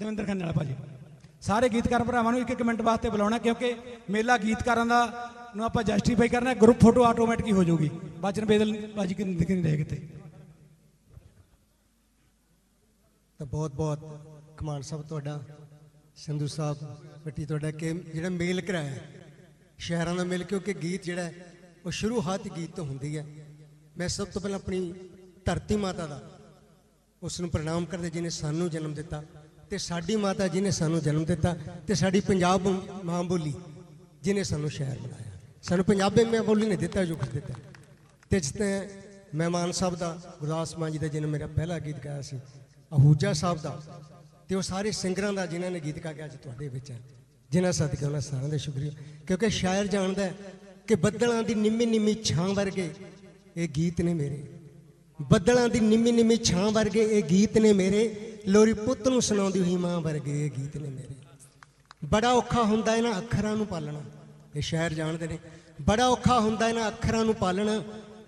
ਦਵਿੰਦਰ ਖੰਨੇ ਵਾਲਾ ਭਾਜੀ। ਸਾਰੇ ਗੀਤਕਾਰ ਭਰਾਵਾਂ ਨੂੰ ਇੱਕ ਇੱਕ ਮਿੰਟ ਵਾਸਤੇ ਬੁਲਾਉਣਾ, ਕਿਉਂਕਿ ਮੇਲਾ ਗੀਤਕਾਰਾਂ ਦਾ ਨੂੰ ਆਪਾਂ ਜਸਟੀਫਾਈ ਕਰਨਾ ਗਰੁੱਪ ਫੋਟੋ ਆਟੋਮੈਟਿਕ ਹੀ ਹੋ ਜਾਊਗੀ। ਬਚਨ ਬੇਦਲ ਭਾਜੀ ਕਿ ਦਿਖ ਨਹੀਂ ਰਹੇ ਕਿਤੇ ਤਾਂ? ਬਹੁਤ ਬਹੁਤ ਕਮਾਨ ਸਾਹਿਬ ਤੁਹਾਡਾ, ਸੰਧੂ ਸਾਹਿਬ ਵੱਟੀ ਤੁਹਾਡਾ, ਕਿ ਜਿਹੜਾ ਮੇਲ ਕਰਾਇਆ, ਸ਼ਹਿਰਾਂ ਦਾ ਮੇਲ, ਕਿਉਂਕਿ ਗੀਤ ਜਿਹੜਾ ਉਹ ਸ਼ੁਰੂਆਤ ਗੀਤ ਤੋਂ ਹੁੰਦੀ ਹੈ। ਮੈਂ ਸਭ ਤੋਂ ਪਹਿਲਾਂ ਆਪਣੀ ਧਰਤੀ ਮਾਤਾ ਦਾ, ਉਸ ਨੂੰ ਪ੍ਰਣਾਮ ਕਰਦੇ ਜਿਹਨੇ ਸਾਨੂੰ ਜਨਮ ਦਿੱਤਾ। ਤੇ ਸਾਡੀ ਮਾਤਾ ਜਿਹਨੇ ਸਾਨੂੰ ਜਨਮ ਦਿੱਤਾ ਤੇ ਸਾਡੀ ਪੰਜਾਬ ਮਾਂ ਬੋਲੀ ਜਿਹਨੇ ਸਾਨੂੰ ਸ਼ਹਿਰ ਬਣਾਇਆ। ਸਾਨੂੰ ਪੰਜਾਬੀ ਮਾਂ ਬੋਲੀ ਨੇ ਦਿੱਤਾ, ਜੋ ਕੁਛ ਦਿੱਤਾ। ਤੇ ਜਿਸ ਤੇ ਮਹਿਮਾਨ ਸਾਹਿਬ ਦਾ, ਗੁਰਦਾਸ ਮਾਂ ਜੀ ਦਾ ਜਿਹਨੇ ਮੇਰਾ ਪਹਿਲਾ ਗੀਤ ਗਾਇਆ ਸੀ, ਅਹੂਜਾ ਸਾਹਿਬ ਦਾ, ਤੇ ਉਹ ਸਾਰੇ ਸਿੰਗਰਾਂ ਦਾ ਜਿਨ੍ਹਾਂ ਨੇ ਗੀਤ ਗਾ ਕੇ ਅੱਜ ਤੁਹਾਡੇ ਵਿੱਚ ਹੈ। ਜਿਨ੍ਹਾਂ ਸਦਕੇ ਉਹਨਾਂ ਸਾਰਿਆਂ ਦਾ ਸ਼ੁਕਰੀਆ। ਕਿਉਂਕਿ ਸ਼ਾਇਰ ਜਾਣਦਾ ਕਿ ਬੱਦਲਾਂ ਦੀ ਨਿੰਮੀ ਨਿੰਮੀ ਛਾਂ ਵਰਗੇ ਇਹ ਗੀਤ ਨੇ ਮੇਰੇ। ਬੱਦਲਾਂ ਦੀ ਨਿੰਮੀ ਨਿੰਮੀ ਛਾਂ ਵਰਗੇ ਇਹ ਗੀਤ ਨੇ ਮੇਰੇ। ਲੋਰੀ ਪੁੱਤ ਨੂੰ ਸੁਣਾਉਂਦੀ ਹੋਈ ਮਾਂ ਵਰਗੇ ਇਹ ਗੀਤ ਨੇ ਮੇਰੇ। ਬੜਾ ਔਖਾ ਹੁੰਦਾ ਇਹਨਾਂ ਅੱਖਰਾਂ ਨੂੰ ਪਾਲਣਾ। ਇਹ ਸ਼ਾਇਰ ਜਾਣਦੇ ਨੇ। ਬੜਾ ਔਖਾ ਹੁੰਦਾ ਇਹਨਾਂ ਅੱਖਰਾਂ ਨੂੰ ਪਾਲਣਾ।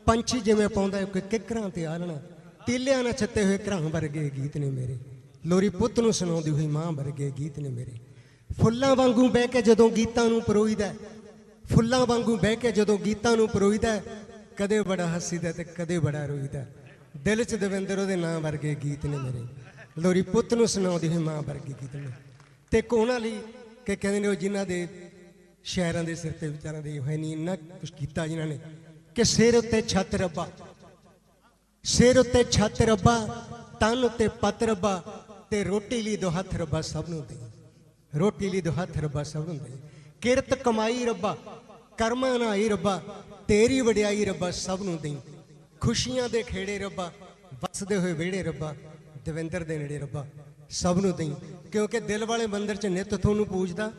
ਪੰਛੀ ਜਿਵੇਂ ਪਾਉਂਦਾ ਕੋਈ ਕਿੱਕਰਾਂ ਤੇ ਆਲਣਾ। ਤੀਲਿਆਂ ਨਾਲ ਛੱਤੇ ਹੋਏ ਘਰਾਂ ਵਰਗੇ ਇਹ ਗੀਤ ਨੇ ਮੇਰੇ। ਲੋਰੀ ਪੁੱਤ ਨੂੰ ਸੁਣਾਉਂਦੀ ਹੋਈ ਮਾਂ ਵਰਗੇ ਗੀਤ ਨੇ ਮੇਰੇ। ਫੁੱਲਾਂ ਵਾਂਗੂ ਬਹਿ ਕੇ ਜਦੋਂ ਗੀਤਾਂ ਨੂੰ ਪਰੋਈਦਾ ਫੁੱਲਾਂ ਵਾਂਗੂ ਬਹਿ ਕੇ ਜਦੋਂ ਗੀਤਾਂ ਨੂੰ ਪਰੋਈਦਾ ਕਦੇ ਬੜਾ ਹੱਸੀਦਾ ਤੇ ਕਦੇ ਬੜਾ ਰੋਈਦਾ ਦਿਲ 'ਚ ਦਵਿੰਦਰ ਉਹਦੇ ਨਾਂ ਵਰਗੇ ਗੀਤ ਨੇ ਮੇਰੇ। ਲੋਰੀ ਪੁੱਤ ਨੂੰ ਸੁਣਾਉਂਦੀ ਹੋਈ ਮਾਂ ਵਰਗੀ ਗੀਤ ਨੇ। ਤੇ ਉਹਨਾਂ ਲਈ ਕਿ ਕਹਿੰਦੇ ਨੇ ਉਹ ਜਿਨ੍ਹਾਂ ਦੇ ਸ਼ਹਿਰਾਂ ਦੇ ਸਿਰ ਤੇ ਵਿਚਾਰਾਂ ਦੇ ਹੋਏ ਨਹੀਂ ਇੰਨਾ ਕੁਝ ਕੀਤਾ ਜਿਨ੍ਹਾਂ ਨੇ ਕਿ ਸਿਰ ਉੱਤੇ ਛੱਤ ਰੱਬਾ, ਸਿਰ ਉੱਤੇ ਛੱਤ ਰੱਬਾ, ਤਨ ਉੱਤੇ ਪੱਤ ਰੱਬਾ ਤੇ ਰੋਟੀ ਲਈ ਦੋ ਹੱਥ ਰੱਬਾ ਸਭ ਨੂੰ ਦੇ ਰੋਟੀ ਲਈ ਦੋ ਹੱਥ ਰੱਬਾ ਸਭ ਨੂੰ ਦੇ ਕਿਰਤ ਕਮਾਈ ਰੱਬਾ, ਕਰਮਾਂ ਨਾਈ ਰੱਬਾ, ਤੇਰੀ ਵਡਿਆਈ ਰੱਬਾ ਸਭ ਨੂੰ ਦੇ ਖੁਸ਼ੀਆਂ ਦੇ ਖੇੜੇ ਰੱਬਾ, ਵਸਦੇ ਹੋਏ ਵਿਹੜੇ ਰੱਬਾ ਦਵਿੰਦਰ ਦੇ ਨੇੜੇ ਰੱਬਾ ਸਭ ਨੂੰ ਦੇਈ ਕਿਉਂਕਿ ਦਿਲ ਵਾਲੇ ਮੰਦਿਰ 'ਚ ਨਿਤ ਤੁਹਾਨੂੰ ਪੂਜਦਾ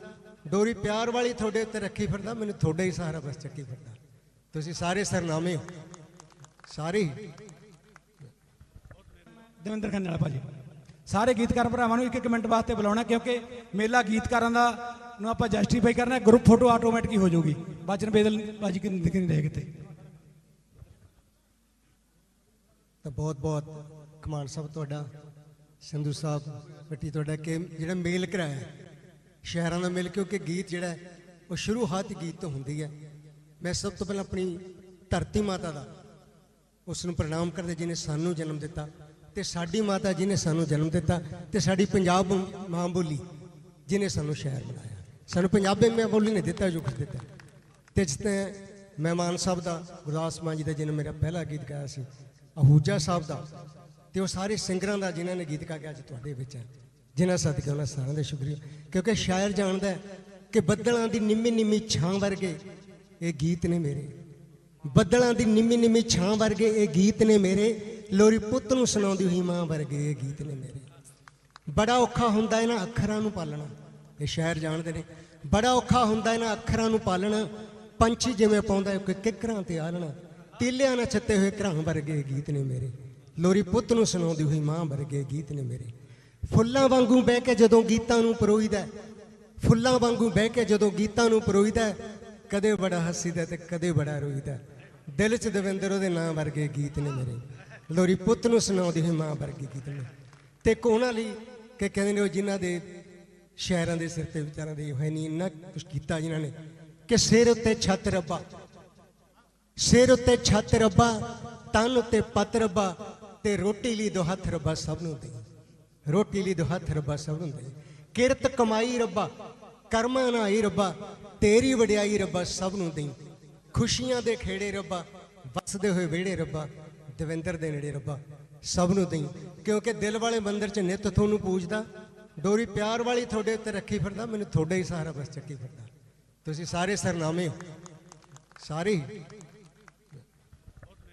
ਡੋਰੀ ਪਿਆਰ ਵਾਲੀ ਤੁਹਾਡੇ ਉੱਤੇ ਰੱਖੀ ਫਿਰਦਾ ਮੈਨੂੰ ਤੁਹਾਡਾ ਹੀ ਸਹਾਰਾ ਬਸ ਚੱਕੀ ਫਿਰਦਾ। ਤੁਸੀਂ ਸਾਰੇ ਸਰਨਾਮੇ ਹੋ। ਸਾਰੇ ਦਵਿੰਦਰ ਖੰਨੇ ਵਾਲਾ ਭਾਜੀ ਸਾਰੇ ਗੀਤਕਾਰ ਭਰਾਵਾਂ ਨੂੰ ਇੱਕ ਇੱਕ ਮਿੰਟ ਵਾਸਤੇ ਬੁਲਾਉਣਾ ਕਿਉਂਕਿ ਮੇਲਾ ਗੀਤਕਾਰਾਂ ਦਾ ਨੂੰ ਆਪਾਂ ਜਸਟੀਫਾਈ ਕਰਨਾ ਗਰੁੱਪ ਫੋਟੋ ਆਟੋਮੈਟਿਕ ਹੀ ਹੋ ਜਾਊਗੀ। ਬਚਨ ਬੇਦਲ ਭਾਜੀ ਕਿ ਦਿਖ ਨਹੀਂ ਰਹੇ ਕਿਤੇ। ਤਾਂ ਬਹੁਤ ਬਹੁਤ ਕਮਾਨ ਸਾਹਿਬ ਤੁਹਾਡਾ। ਸੰਧੂ ਸਾਹਿਬ ਵੱਟੀ ਤੁਹਾਡਾ ਕਿ ਜਿਹੜਾ ਮੇਲ ਕਰਾਇਆ ਸ਼ਹਿਰਾਂ ਦਾ ਮੇਲ, ਕਿਉਂਕਿ ਗੀਤ ਜਿਹੜਾ ਉਹ ਸ਼ੁਰੂਆਤ ਗੀਤ ਤੋਂ ਹੁੰਦੀ ਹੈ। ਮੈਂ ਸਭ ਤੋਂ ਪਹਿਲਾਂ ਆਪਣੀ ਧਰਤੀ ਮਾਤਾ ਦਾ ਉਸ ਨੂੰ ਪ੍ਰਣਾਮ ਕਰਦੇ, ਜਿਹਨੇ ਸਾਨੂੰ ਜਨਮ ਦਿੱਤਾ ਤੇ ਸਾਡੀ ਮਾਤਾ ਜਿਹਨੇ ਸਾਨੂੰ ਜਨਮ ਦਿੱਤਾ ਤੇ ਸਾਡੀ ਪੰਜਾਬ ਮਾਂ ਬੋਲੀ ਜਿਹਨੇ ਸਾਨੂੰ ਸ਼ਹਿਰ ਬਣਾਇਆ। ਸਾਨੂੰ ਪੰਜਾਬੀ ਮਾਂ ਬੋਲੀ ਨੇ ਦਿੱਤਾ, ਜੋ ਕੁਛ ਦਿੱਤਾ। ਤੇ ਜਿਸ ਤੇ ਮਹਿਮਾਨ ਸਾਹਿਬ ਦਾ, ਗੁਰਦਾਸ ਮਾਨ ਜੀ ਦਾ ਜਿਹਨੇ ਮੇਰਾ ਪਹਿਲਾ ਗੀਤ ਗਾਇਆ ਸੀ, ਅਹੂਜਾ ਸਾਹਿਬ ਦਾ ਤੇ ਉਹ ਸਾਰੇ ਸਿੰਗਰਾਂ ਦਾ ਜਿਨ੍ਹਾਂ ਨੇ ਗੀਤ ਗਾ ਕੇ ਅੱਜ ਤੁਹਾਡੇ ਵਿੱਚ ਹੈ। ਜਿਨ੍ਹਾਂ ਸਦਕੇ ਉਹਨਾਂ ਸਾਰਿਆਂ ਦਾ ਸ਼ੁਕਰੀਆ। ਕਿਉਂਕਿ ਸ਼ਾਇਰ ਜਾਣਦਾ ਕਿ ਬੱਦਲਾਂ ਦੀ ਨਿੰਮੀ ਨਿੰਮੀ ਛਾਂ ਵਰਗੇ ਇਹ ਗੀਤ ਨੇ ਮੇਰੇ। ਬੱਦਲਾਂ ਦੀ ਨਿੰਮੀ ਨਿੰਮੀ ਛਾਂ ਵਰਗੇ ਇਹ ਗੀਤ ਨੇ ਮੇਰੇ। ਲੋਰੀ ਪੁੱਤ ਨੂੰ ਸੁਣਾਉਂਦੀ ਹੋਈ ਮਾਂ ਵਰਗੇ ਇਹ ਗੀਤ ਨੇ ਮੇਰੇ। ਬੜਾ ਔਖਾ ਹੁੰਦਾ ਇਹਨਾਂ ਅੱਖਰਾਂ ਨੂੰ ਪਾਲਣਾ। ਇਹ ਸ਼ਾਇਰ ਜਾਣਦੇ ਨੇ। ਬੜਾ ਔਖਾ ਹੁੰਦਾ ਇਹਨਾਂ ਅੱਖਰਾਂ ਨੂੰ ਪਾਲਣਾ। ਪੰਛੀ ਜਿਵੇਂ ਪਾਉਂਦਾ ਕਿ ਕਿੱਕਰਾਂ ਤੇ ਆਲਣਾ। ਤੀਲਿਆਂ ਨਾਲ ਛੱਤੇ ਹੋਏ ਘਰਾਂ ਵਰਗੇ ਇਹ ਗੀਤ ਨੇ ਮੇਰੇ। ਲੋਰੀ ਪੁੱਤ ਨੂੰ ਸੁਣਾਉਂਦੀ ਹੋਈ ਮਾਂ ਵਰਗੇ ਗੀਤ ਨੇ ਮੇਰੇ। ਫੁੱਲਾਂ ਵਾਂਗੂ ਬਹਿ ਕੇ ਜਦੋਂ ਗੀਤਾਂ ਨੂੰ ਪਰੋਈਦਾ ਫੁੱਲਾਂ ਵਾਂਗੂ ਬਹਿ ਕੇ ਜਦੋਂ ਗੀਤਾਂ ਨੂੰ ਪਰੋਈਦਾ ਕਦੇ ਬੜਾ ਹੱਸੀਦਾ ਤੇ ਕਦੇ ਬੜਾ ਰੋਈਦਾ ਦਿਲ 'ਚ ਦਵਿੰਦਰ ਉਹਦੇ ਨਾਂ ਵਰਗੇ ਗੀਤ ਨੇ ਮੇਰੇ। ਲੋਰੀ ਪੁੱਤ ਨੂੰ ਸੁਣਾਉਂਦੀ ਹੋਈ ਮਾਂ ਵਰਗੇ ਗੀਤ ਨੇ। ਤੇ ਕੋਣਾ ਲਈ ਕਿ ਕਹਿੰਦੇ ਨੇ ਉਹ ਜਿਨ੍ਹਾਂ ਦੇ ਸ਼ਹਿਰਾਂ ਦੇ ਸਿਰ ਤੇ ਵਿਚਾਰਾਂ ਦੇ ਹੋਏ ਨਹੀਂ, ਇੰਨਾ ਕੁਝ ਕੀਤਾ ਜਿਨ੍ਹਾਂ ਨੇ ਕਿ ਸਿਰ ਉੱਤੇ ਛੱਤ ਰੱਬਾ। ਸਿਰ ਉੱਤੇ ਛੱਤ ਰੱਬਾ, ਤਨ ਉੱਤੇ ਪੱਤ ਰੱਬਾ। ਤੇ ਰੋਟੀ ਲਈ ਦੋ ਹੱਥ ਰੱਬਾ ਸਭ ਨੂੰ ਦੇ। ਰੋਟੀ ਲਈ ਦੋ ਹੱਥ ਰੱਬਾ ਸਭ ਨੂੰ ਦੇ। ਕਿਰਤ ਕਮਾਈ ਰੱਬਾ, ਕਰਮਾਂ ਨਾਈ ਰੱਬਾ, ਤੇਰੀ ਵਡਿਆਈ ਰੱਬਾ ਸਭ ਨੂੰ ਦੇ। ਖੁਸ਼ੀਆਂ ਦੇ ਖੇੜੇ ਰੱਬਾ, ਵਸਦੇ ਹੋਏ ਵਿਹੜੇ ਰੱਬਾ, ਦਵਿੰਦਰ ਦੇ ਨੇੜੇ ਰੱਬਾ ਸਭ ਨੂੰ ਦੇਈ ਕਿਉਂਕਿ ਦਿਲ ਵਾਲੇ ਮੰਦਰ 'ਚ ਨਿਤ ਤੁਹਾਨੂੰ ਪੂਜਦਾ, ਡੋਰੀ ਪਿਆਰ ਵਾਲੀ ਤੁਹਾਡੇ ਉੱਤੇ ਰੱਖੀ ਫਿਰਦਾ, ਮੈਨੂੰ ਤੁਹਾਡਾ ਹੀ ਸਹਾਰਾ ਬਸ ਚੱਕੀ ਫਿਰਦਾ। ਤੁਸੀਂ ਸਾਰੇ ਸਰਨਾਮੇ ਹੋ। ਸਾਰੇ